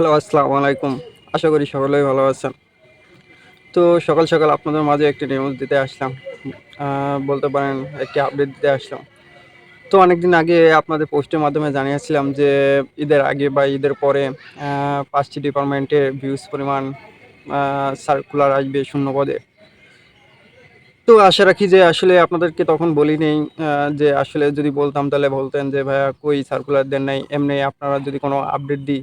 Hello, আসসালামু আলাইকুম। আশা করি সকলেই ভালো আছেন। তো সকাল সকাল আপনাদের মাঝে একটি নিউজ দিতে আসলাম। বলতে পারেন একটি আপডেট দিতে আসলাম। তো অনেকদিন আগে আপনাদের পোস্টের মাধ্যমে জানিয়েছিলাম যে, ঈদের আগে বা ঈদের পরে পাঁচটি ডিপার্টমেন্টের ভিউজ পরিমাণ সার্কুলার আসবে শূন্য পদে তো আশা রাখি যে আসলে আপনাদেরকে তখন বলি নেই যে আসলে যদি বলতাম তাহলে বলতেন যে, ভাইয়া, কই সার্কুলার দেন নাই? এমনি আপনারা যদি কোনো আপডেট দিই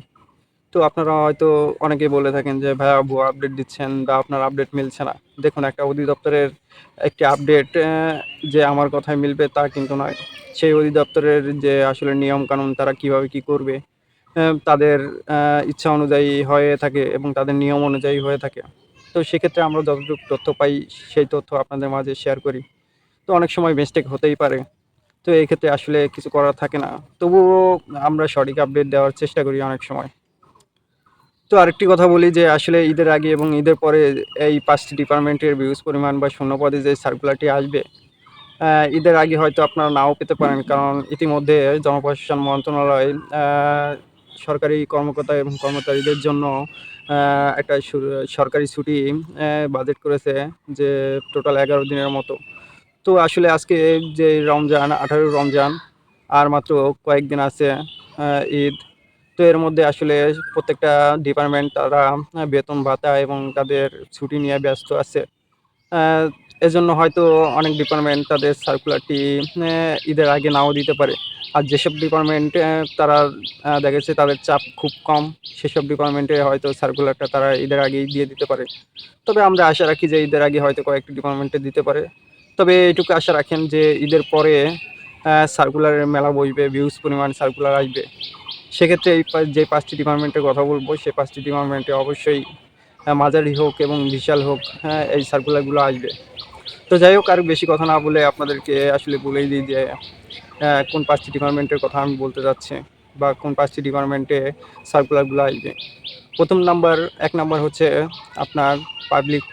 তো আপনারা হয়তো অনেকেই বলে থাকেন যে ভাইয়া ভুয়া আপডেট দিচ্ছেন বা আপনার আপডেট মিলছে না। দেখুন, একটা অধিদপ্তরের একটি আপডেট যে আমার কথায় মিলবে তা কিন্তু নয়। সেই অধিদপ্তরের যে আসলে নিয়ম কানুন তারা কীভাবে কি করবে তাদের ইচ্ছা অনুযায়ী হয়ে থাকে এবং তাদের নিয়ম অনুযায়ী হয়ে থাকে। তো সেক্ষেত্রে আমরা যতটুকু তথ্য পাই, সেই তথ্য আপনাদের মাঝে শেয়ার করি। তো অনেক সময় মিস্টেক হতেই পারে। তো এই ক্ষেত্রে আসলে কিছু করার থাকে না। তবুও আমরা সঠিক আপডেট দেওয়ার চেষ্টা করি অনেক সময়। তো আরেকটি কথা বলি যে আসলে ঈদের আগে এবং ঈদের পরে এই পাঁচটি ডিপার্টমেন্টের ভিউজ পরিমাণ বা শূন্য পদে যে সার্কুলারটি আসবে ঈদের আগে হয়তো আপনারা নাও পেতে পারেন। কারণ ইতিমধ্যে জনপ্রশাসন মন্ত্রণালয় সরকারি কর্মকর্তা এবং কর্মচারীদের জন্য একটা সরকারি ছুটি বাজেট করেছে যে টোটাল এগারো দিনের মতো। তো আসলে আজকে যে রমজান, আঠারো রমজান, আর মাত্র কয়েকদিন আছে ঈদ। তো এর মধ্যে আসলে প্রত্যেকটা ডিপার্টমেন্ট তারা বেতন ভাতা এবং তাদের ছুটি নিয়ে ব্যস্ত আছে। এজন্য হয়তো অনেক ডিপার্টমেন্ট তাদের সার্কুলারটি ঈদের আগে নাও দিতে পারে। আর যেসব ডিপার্টমেন্ট তারা দেখেছে তাদের চাপ খুব কম, সেসব ডিপার্টমেন্টে হয়তো সার্কুলারটা তারা ঈদের আগেই দিয়ে দিতে পারে। তবে আমরা আশা রাখি যে ঈদের আগে হয়তো কয়েকটি ডিপার্টমেন্টে দিতে পারে। তবে এইটুকু আশা রাখেন যে ঈদের পরে সার্কুলারের মেলা বসবে ভিউজ পরিমাণ সার্কুলার আসবে। সেক্ষেত্রে এই যে পাঁচটি ডিপার্টমেন্টের কথা বলব সেই পাঁচটি ডিপার্টমেন্টে অবশ্যই মাঝারি হোক এবং বিশাল হোক হ্যাঁ এই সার্কুলারগুলো আসবে। তো যাই হোক, আর বেশি কথা না বলে আপনাদেরকে আসলে বলেই দিই যে কোন পাঁচটি ডিপার্টমেন্টের কথা আমি বলতে যাচ্ছি বা কোন পাঁচটি ডিপার্টমেন্টে সার্কুলারগুলো আসবে। প্রথম নাম্বার এক নাম্বার হচ্ছে আপনার পাবলিক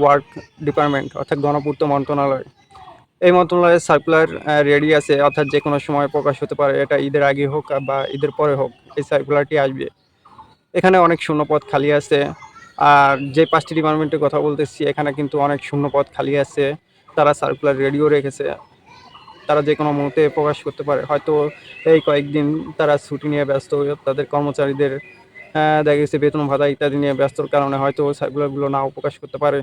ওয়ার্ক ডিপার্টমেন্ট অর্থাৎ গণপূর্ত মন্ত্রণালয়। এই মন্ত্রণালয়ের সার্কুলার রেডি আছে, অর্থাৎ যে কোনো সময় প্রকাশ হতে পারে, এটা ঈদের আগে হোক বা ঈদের পরে হোক, এই সার্কুলারটি আসবে। এখানে অনেক শূন্যপদ খালি আছে, আর যে পাঁচটি ডিপার্টমেন্টের কথা বলতেছি, এখানে কিন্তু অনেক শূন্যপদ খালি আছে, তারা সার্কুলার রেডিও রেখেছে। তারা যে কোনো মুহূর্তে প্রকাশ করতে পারে, হয়তো এই কয়েকদিন তারা ছুটি নিয়ে ব্যস্ত, তাদের কর্মচারীদের দেখা গেছে বেতন ভাতা ইত্যাদি নিয়ে ব্যস্তর কারণে হয়তো সার্কুলারগুলো নাও প্রকাশ করতে পারে।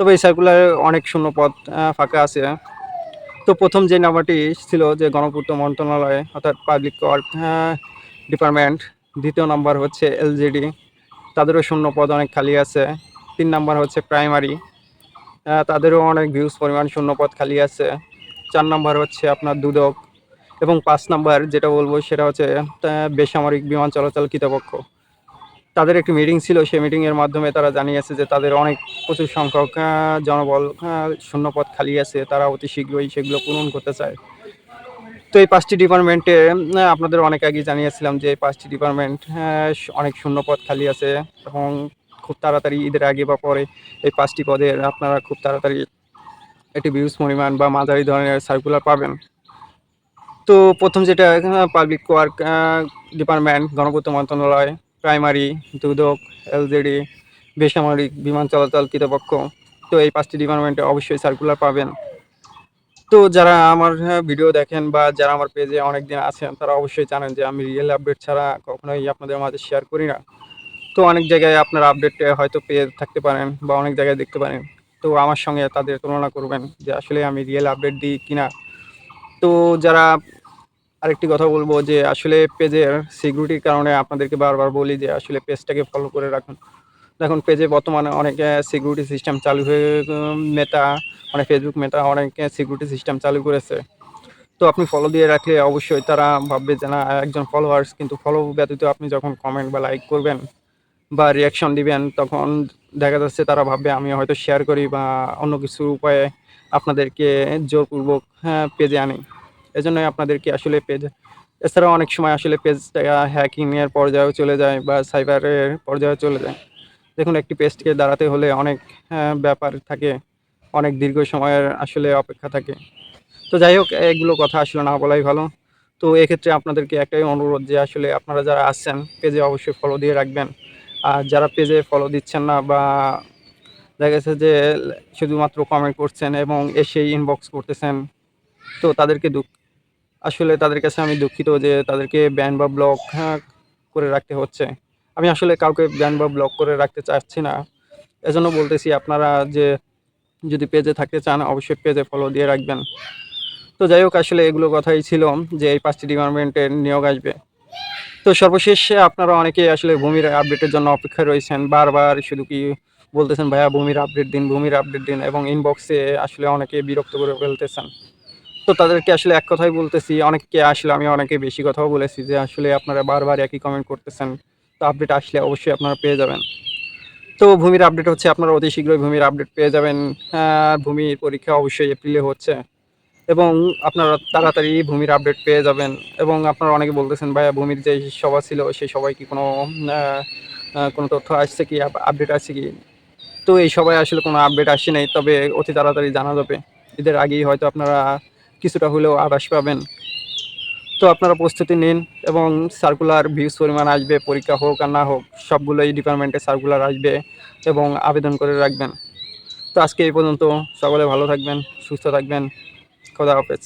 তবে এই সার্কুলারে অনেক শূন্য পদ ফাঁকা আছে। তো প্রথম যে নাম্বারটি ছিল যে গণপূর্ত মন্ত্রণালয়, অর্থাৎ পাবলিক ওয়ার্ক ডিপার্টমেন্ট দ্বিতীয় নাম্বার হচ্ছে এলজিডি তাদেরও শূন্য পদ অনেক খালি আছে। তিন নাম্বার হচ্ছে প্রাইমারি তাদেরও অনেক ভিউজ পরিমাণ শূন্য পদ খালি আছে। চার নাম্বার হচ্ছে আপনার দুদক, এবং পাঁচ নাম্বার যেটা বলব সেটা হচ্ছে বেসামরিক বিমান চলাচল কর্তৃপক্ষ। তাদের একটি মিটিং ছিল, সেই মিটিংয়ের মাধ্যমে তারা জানিয়েছে যে তাদের অনেক প্রচুর সংখ্যক জনবল শূন্যপদ খালি আছে, তারা অতি শীঘ্রই সেগুলো পূরণ করতে চায়। তো এই পাঁচটি ডিপার্টমেন্টে আপনাদের অনেক আগেই জানিয়েছিলাম যে এই পাঁচটি ডিপার্টমেন্ট অনেক শূন্যপদ খালি আছে এবং খুব তাড়াতাড়ি ঈদের আগে বা পরে এই পাঁচটি পদের আপনারা খুব তাড়াতাড়ি একটি ভিউজ পরিমাণ বা মাঝারি ধরনের সার্কুলার পাবেন। তো প্রথম যেটা পাবলিক ওয়ার্ক ডিপার্টমেন্ট গণপূর্ত মন্ত্রণালয় প্রাইমারি, দুদক, এলজেডি, বেসামরিক, বিমান চলাচল, কৃতপক্ষ। তো এই পাঁচটি ডিপার্টমেন্টে অবশ্যই সার্কুলার পাবেন। তো যারা আমার ভিডিও দেখেন বা যারা আমার পেজে অনেক দিন আছেন, তারা অবশ্যই জানেন যে আমি রিয়েল আপডেট ছাড়া কখনোই আপনাদের মাঝে শেয়ার করি না। তো অনেক জায়গায় আপনার আপডেট হয়তো পেয়ে থাকতে পারেন বা অনেক জায়গায় দেখতে পারেন। তো আমার সঙ্গে তাদের তুলনা করবেন যে আসলে আমি রিয়েল আপডেট দিই কিনা। তো যারা আরেকটি কথা বলব যে আসলে পেজের সিকিউরিটির কারণে আপনাদেরকে বারবার বলি যে আসলে পেজটাকে ফলো করে রাখুন। দেখুন, পেজে বর্তমানে অনেক সিকিউরিটি সিস্টেম চালু হয়ে মেটা মানে ফেসবুক মেটা অনেক সিকিউরিটি সিস্টেম চালু করেছে। তো আপনি ফলো দিয়ে রাখলে অবশ্যই তারা ভাববে যে না, একজন ফলোয়ার্স কিন্তু ফলো ব্যতীত আপনি যখন কমেন্ট বা লাইক করবেন বা রিয়াকশন দিবেন, তখন দেখা যাচ্ছে তারা ভাববে আমি হয়তো শেয়ার করি বা অন্য কিছু উপায়ে আপনাদেরকে জোরপূর্বক হ্যাঁ পেজে আনি। এজন্যই আপনাদেরকে আসলে পেজ এছাড়াও অনেক সময় আসলে পেজটা হ্যাকিংয়ের পর্যায়েও চলে যায় বা সাইবারের পর্যায়ে চলে যায়। দেখুন একটি পেজকে দাঁড়াতে হলে অনেক হ্যাঁ, ব্যাপার থাকে অনেক দীর্ঘ সময়ের আসলে অপেক্ষা থাকে। তো যাই হোক এগুলো কথা আসলে না বলাই ভালো। তো এক্ষেত্রে আপনাদেরকে একটাই অনুরোধ যে আসলে আপনারা যারা আছেন পেজে অবশ্যই ফলো দিয়ে রাখবেন। আর যারা পেজে ফলো দিচ্ছেন না বা দেখা গেছে যে শুধুমাত্র কমেন্ট করছেন এবং এসেই ইনবক্স করতেছেন তো তাদেরকে দুঃখ আসলে তাদের কাছে আমি দুঃখিত যে তাদেরকে ব্যান বা ব্লক হ্যাঁ, করে রাখতে হচ্ছে। আমি আসলে কাউকে ব্যান বা ব্লক করে রাখতে চাচ্ছি না। এজন্য বলতেছি আপনারা যে যদি পেজে থাকতে চান অবশ্যই পেজে ফলো দিয়ে রাখবেন। তো যাই হোক আসলে এগুলো কথাই ছিল যে এই পাঁচটি ডিপার্টমেন্টের নিয়োগ আসবে। তো সর্বশেষে আপনারা অনেকেই আসলে ভূমির আপডেটের জন্য অপেক্ষায় রয়েছেন। বারবার শুধু কি বলতেছেন ভাইয়া ভূমির আপডেট দিন ভূমির আপডেট দিন এবং ইনবক্সে আসলে অনেকে বিরক্ত করে ফেলতেছেন। তো তাদেরকে আসলে এক কথাই বলতেছি, অনেককে আসলে আমি অনেকে বেশি কথাও বলেছি যে আসলে আপনারা বারবার একই কমেন্ট করতেছেন, তো আপডেট আসলে অবশ্যই আপনারা পেয়ে যাবেন। তো ভূমির আপডেট হচ্ছে আপনারা অতি শীঘ্রই ভূমির আপডেট পেয়ে যাবেন ভূমির পরীক্ষা অবশ্যই এপ্রিলে হচ্ছে এবং আপনারা তাড়াতাড়ি ভূমির আপডেট পেয়ে যাবেন এবং আপনারা অনেকে বলতেছেন, ভাইয়া, ভূমির যে সভা ছিল, সেই সবাই কি কোনো কোনো তথ্য আসছে কি আপডেট আসছে কি? তো এই সবাই আসলে কোনো আপডেট আসে নাই, তবে অতি তাড়াতাড়ি জানা যাবে। ঈদের আগেই হয়তো আপনারা কিছুটা হলেও আভাস পাবেন। তো আপনারা প্রস্তুতি নিন এবং সার্কুলার ভিউজ পরিমাণ আসবে, পরীক্ষা হোক আর না হোক, সবগুলোই ডিপার্টমেন্টে সার্কুলার আসবে এবং আবেদন করে রাখবেন। তো আজকে এই পর্যন্ত, সকলে ভালো থাকবেন, সুস্থ থাকবেন। খোদা হাফেজ।